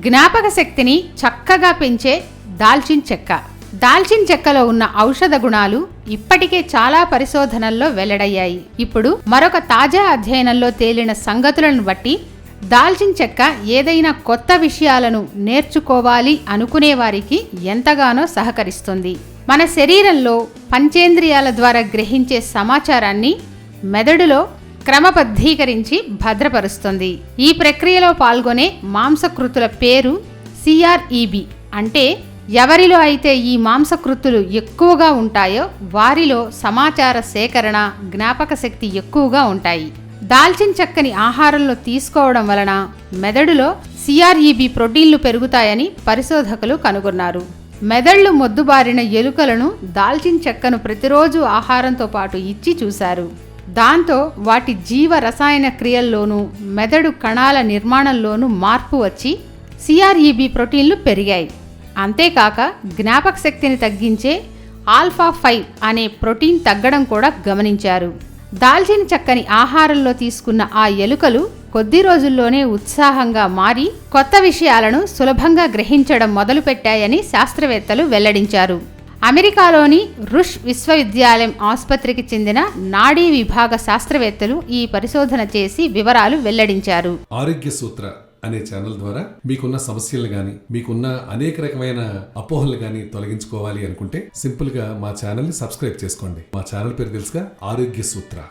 జ్ఞాపక శక్తిని చక్కగా పెంచే దాల్చిన్ చెక్క. దాల్చిన్ చెక్కలో ఉన్న ఔషధ గుణాలు ఇప్పటికే చాలా పరిశోధనల్లో వెల్లడయ్యాయి. ఇప్పుడు మరొక తాజా అధ్యయనంలో తేలిన సంగతులను బట్టి దాల్చిన్ చెక్క ఏదైనా కొత్త విషయాలను నేర్చుకోవాలి అనుకునే వారికి ఎంతగానో సహకరిస్తుంది. మన శరీరంలో పంచేంద్రియాల ద్వారా గ్రహించే సమాచారాన్ని మెదడులో క్రమబద్ధీకరించి భద్రపరుస్తుంది. ఈ ప్రక్రియలో పాల్గొనే మాంసకృతుల పేరు సిఆర్ఈబి అంటే ఎవరిలో అయితే ఈ మాంసకృతులు ఎక్కువగా ఉంటాయో వారిలో సమాచార సేకరణ జ్ఞాపక శక్తి ఎక్కువగా ఉంటాయి. దాల్చిన చెక్కని ఆహారంలో తీసుకోవడం వలన మెదడులో సిఆర్ఈబి ప్రోటీన్లు పెరుగుతాయని పరిశోధకులు కనుగొన్నారు. మెదళ్ళు మొద్దుబారిన ఎలుకలను దాల్చిన చెక్కను ప్రతిరోజు ఆహారంతో పాటు ఇచ్చి చూశారు. దాంతో వాటి జీవ రసాయన క్రియల్లోనూ మెదడు కణాల నిర్మాణంలోనూ మార్పు వచ్చి సిఆర్ఈబి ప్రోటీన్లు పెరిగాయి. అంతేకాక జ్ఞాపక శక్తిని తగ్గించే ఆల్ఫా ఫైవ్ అనే ప్రోటీన్ తగ్గడం కూడా గమనించారు. దాల్చిన చక్కని ఆహారంలో తీసుకున్న ఆ ఎలుకలు కొద్ది రోజుల్లోనే ఉత్సాహంగా మారి కొత్త విషయాలను సులభంగా గ్రహించడం మొదలుపెట్టాయని శాస్త్రవేత్తలు వెల్లడించారు. అమెరికాలోని రుష్ విశ్వవిద్యాలయం ఆసుపత్రికి చెందిన నాడీ విభాగ శాస్త్రవేత్తలు ఈ పరిశోధన చేసి వివరాలు వెల్లడించారు. ఆరోగ్య సూత్ర అనే ఛానల్ ద్వారా మీకున్న సమస్యలు గాని మీకున్న అనేక రకమైన అపోహలు గాని తొలగించుకోవాలి అనుకుంటే సింపుల్గా మా ఛానల్ని సబ్స్క్రైబ్ చేసుకోండి. మా ఛానల్ పేరు తెలుసుగా ఆరోగ్య సూత్ర.